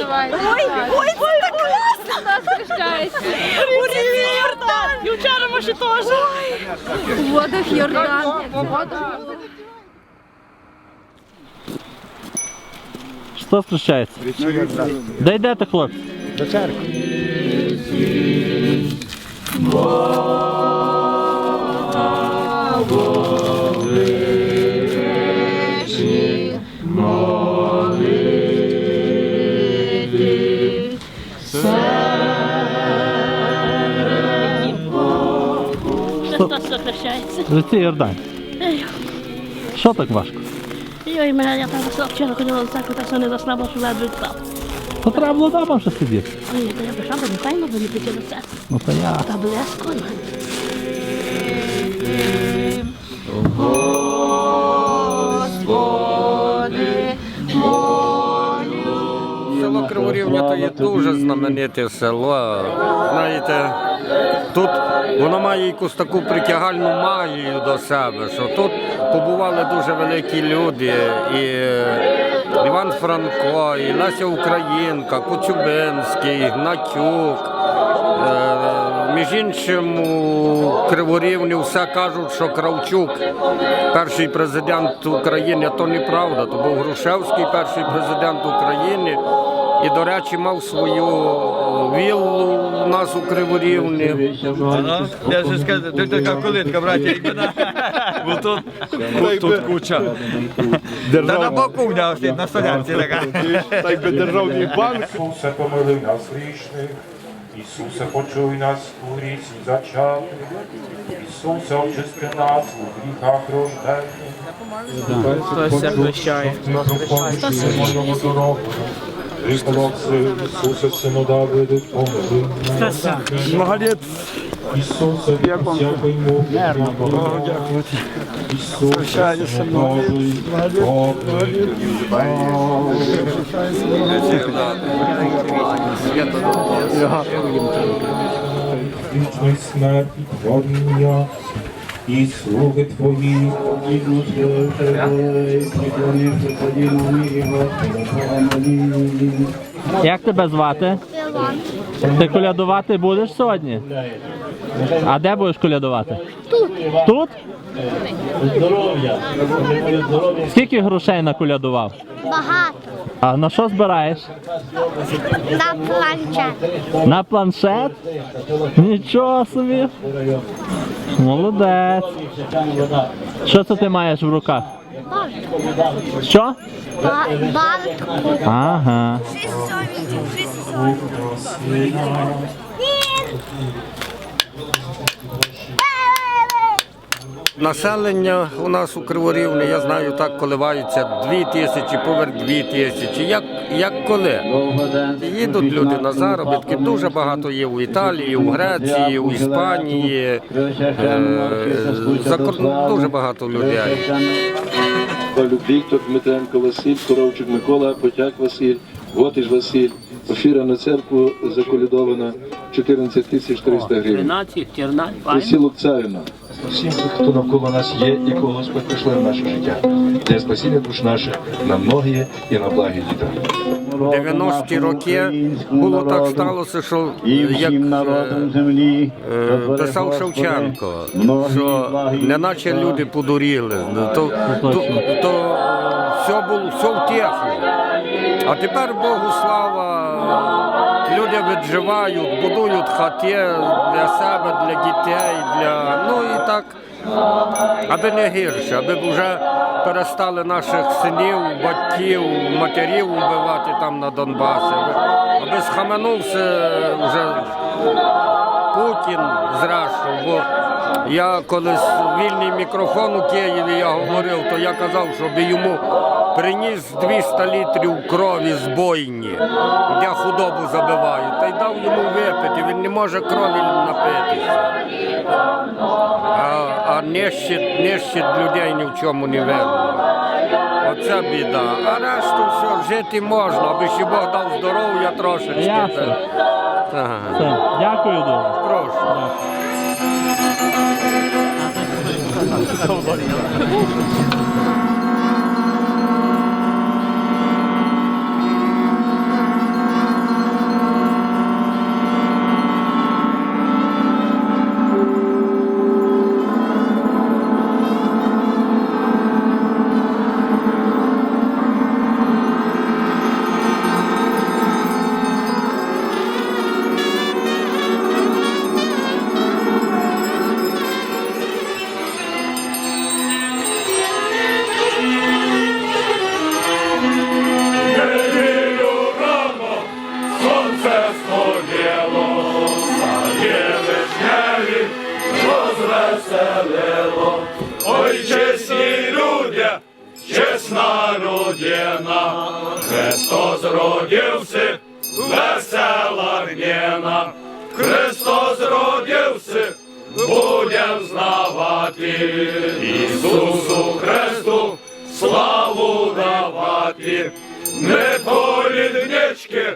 Ой, ой, ой, це так класно! Нас хрещається. Урізі Йордан! Дівчата може теж. У водах Йордан. Хто зустрічається? Де йдете, хлопці? До церкви. Лиці Йордан. Що так важко? Йой, мене я там вчора ходила до церкви, так що не заснула, що ледве встав. То треба було дома вже сидіти. Ой, то я прийшла, бо нехай би не піти до церкви. Ну то я. Та блеско. Село Криворівня то є дуже знамените село. Знаєте, тут воно має якусь таку притягальну магію до себе, що тут побували дуже великі люди. І Іван Франко, і Леся Українка, Коцюбинський, Гнатюк. Е, Між іншим, у Криворівні все кажуть, що Кравчук перший президент України, то неправда. То був Грушевський перший президент України. І, до речі, мав свою е, віллу у нас у Криворівні. Я ж скажу, тут така колитка, браті. Бо тут, тут, куча. Та на боку в нього на столярці така. Так би державний банк. Ісусе, помилуй нас грішних. Ісусе, почуй нас у грісі зачати. Ісусе, очисти нас у гріхах рожденних. Хтось захрещає. Хтось дорогу. Молодець. Муки. Дякую. Ісусе, сину Божий, помилуй вічної смерті творіння і слуги твої, і поділуємо, Як тебе звати? Ти колядувати будеш сьогодні? А де будеш колядувати? Тут. Тут? Здоров'я. Здоров'я. Скільки грошей наколядував? Багато А на що збираєш? на планшет. На планшет? Нічого собі. Молодець. Що це ти маєш в руках? Що? Ба- Ага. Ага. Населення у нас у Криворівні, я знаю, так коливаються дві тисячі, поверх дві тисячі. Як, як коли? Їдуть люди на заробітки, дуже багато є у Італії, у Греції, у Іспанії. Е, за кордон дуже багато людей. Віктор, Дмитренко Василь, Коровчук Микола, Потяк Василь, Готиш Василь. Офіра на церкву заколядована 14 тисяч 300 гривень. 13, 14, Посілок царина. Всім, хто навколо нас є і кого Господь прийшли в наше життя, для спасіння душ наших на многі і на благі діта. 90-ті роки було так сталося, що як е, е, писав Шевченко, що неначе люди подуріли, то, то, то все було все втехло. А тепер Богу слава, люди відживають, будують хати для себе, для дітей, для ну і так, аби не гірше, аби вже перестали наших синів, батьків, матерів вбивати там на Донбасі, аби схаменувся вже Путін зрештою, бо я колись вільний мікрофон у Києві я говорив, то я казав, щоб йому приніс 200 літрів крові з бойні, де худобу забивають, та й дав йому випити, він не може крові напитися. А, а нищить, нищить людей ні в чому не винно. Оце біда. А решту все, жити можна, аби ще Бог дав здоров'я трошечки. Ясно. Ага. Все. Дякую дуже. Прошу. そ う гнєна, Христос родився, будем знавати, Ісусу Христу славу давати, не поліднички,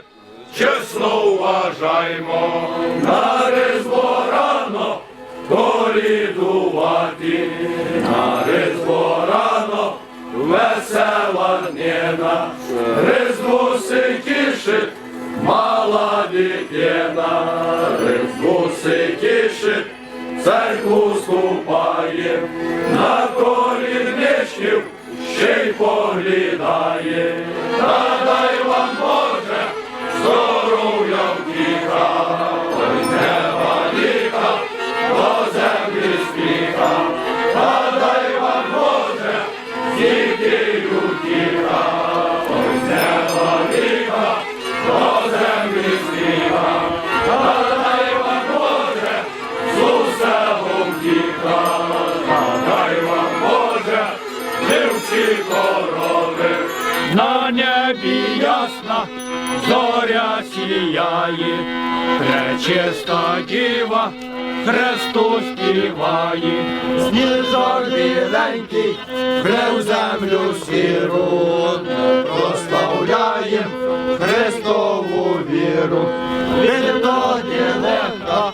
чесно вважаймо, на різдво рано колідувати, на різдво рано весела днина, різдву си тішить, мала дитина, на небі ясна, зоря сіяє, пречиста діва, Христу співає, сніжок біленький, в землю сіру, прославляєм Христову віру, відтоді легка,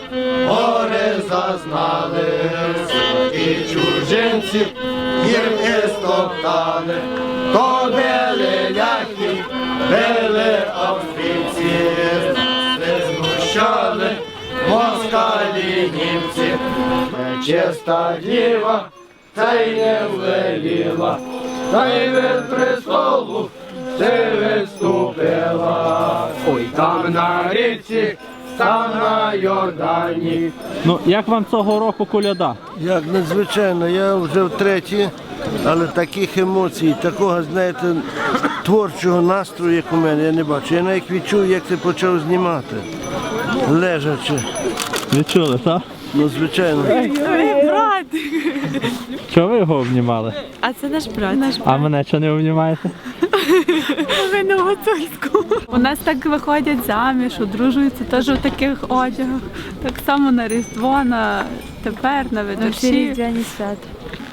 гори зазнали, і чужинці гір і чиста діва, та й не веліла, та й від престолу ти відступила. Ой, там на річці, там на Йордані, Ну, як вам цього року коляда? Як надзвичайно, я вже втретє, але таких емоцій, такого, знаєте, творчого настрою, як у мене, я не бачу. Я навіть відчув, як ти почав знімати, лежачи. Відчули, так? Ну, звичайно. Брат. Чого ви його обнімали? А це наш брат. Наш А мене чого не обнімаєте? Ви на гуцульську. У нас так виходять заміж, одружуються теж у таких одягах. Так само на Різдво, на тепер, на видачі. свята.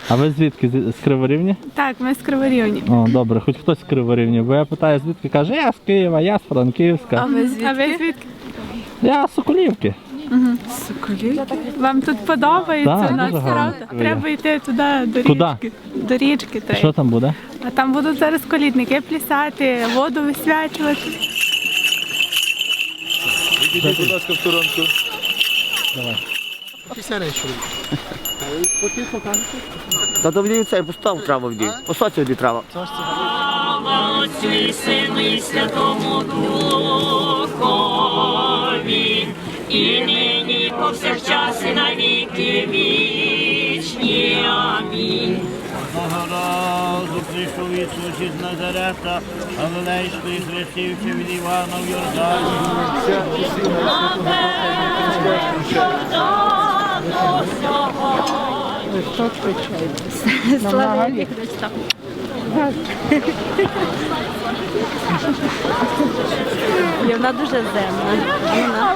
А ви звідки? З з Криворівні? Так, ми з Криворівні. О, добре, хоч хтось з Криворівні, бо я питаю, звідки каже, я з Києва, я з Франківська, ви звідки? А ви звідки? я з Соколівки. Соколівки. Вам тут подобається? Нас дуже гарно. Треба йти туди, до Куди? річки. До річки треба. Що там буде? А там будуть зараз колідники плясати, воду висвячувати. Будь ласка, в сторонку. Та то в цей постав треба вдій. Посоці вдій треба. Отцю і Сину і Святому Духові, і нині повсякчас і на віки вічні. Амінь. Разу прийшов Ісус із Назарета, Галилейської хрестився від Івана в Йордані. Слава Христа. І вона дуже земна.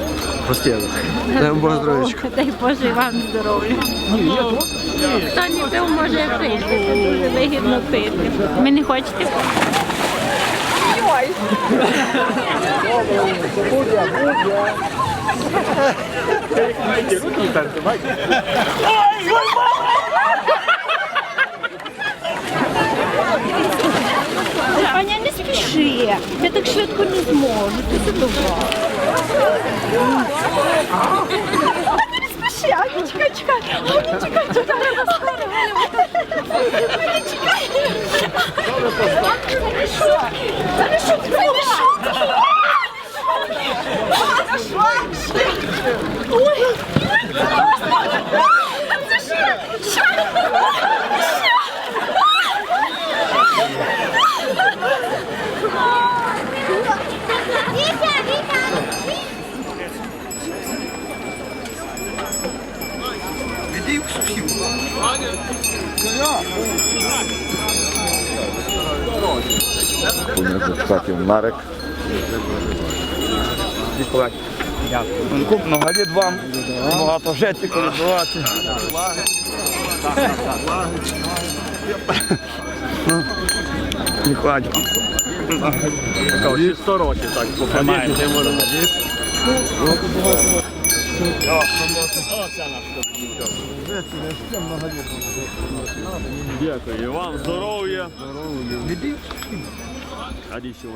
Простягу. Дай вам Боже здоров'ячка. Дай Боже і вам здоров'я. Хто не пив, може пити. Це дуже вигідно пити. Ви не хочете? Аня, спіши. Я так швидко не зможу. Ти задоволена. Не спіши, Аня, чекай, чекай. Аня, чекай, чекай. Аня, чекай. Це не шутки. Це не шутки. Це не шутки. Марик. Дякую. Много літ вам. Багато життя колядувати. Дякую. Всі 100 років так попрямаємо. Дякую. І вам здоров'я. Здоров'я. А дійсно.